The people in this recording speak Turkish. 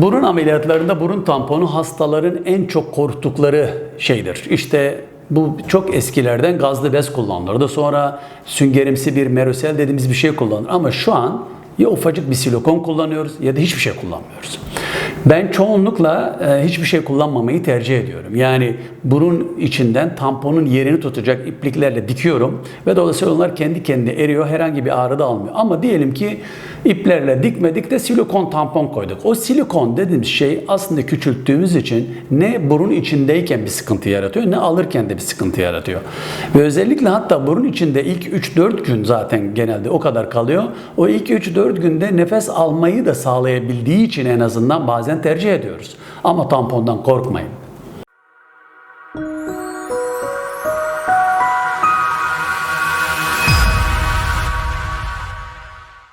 Burun ameliyatlarında burun tamponu hastaların en çok korktukları şeydir. İşte bu çok eskilerden gazlı bez kullanılırdı. Sonra süngerimsi bir merosel dediğimiz bir şey kullanılır. Ama şu an ya ufacık bir silikon kullanıyoruz ya da hiçbir şey kullanmıyoruz. Ben çoğunlukla e, hiçbir şey kullanmamayı tercih ediyorum. Yani burun içinden tamponun yerini tutacak ipliklerle dikiyorum ve dolayısıyla onlar kendi kendine eriyor. Herhangi bir ağrı da almıyor. Ama diyelim ki iplerle dikmedik de silikon tampon koyduk. O silikon dediğimiz şey aslında küçülttüğümüz için ne burun içindeyken bir sıkıntı yaratıyor ne alırken de bir sıkıntı yaratıyor. Ve özellikle hatta burun içinde ilk 3-4 gün zaten genelde o kadar kalıyor. O ilk 3-4 günde nefes almayı da sağlayabildiği için en azından bazen tercih ediyoruz. Ama tampondan korkmayın.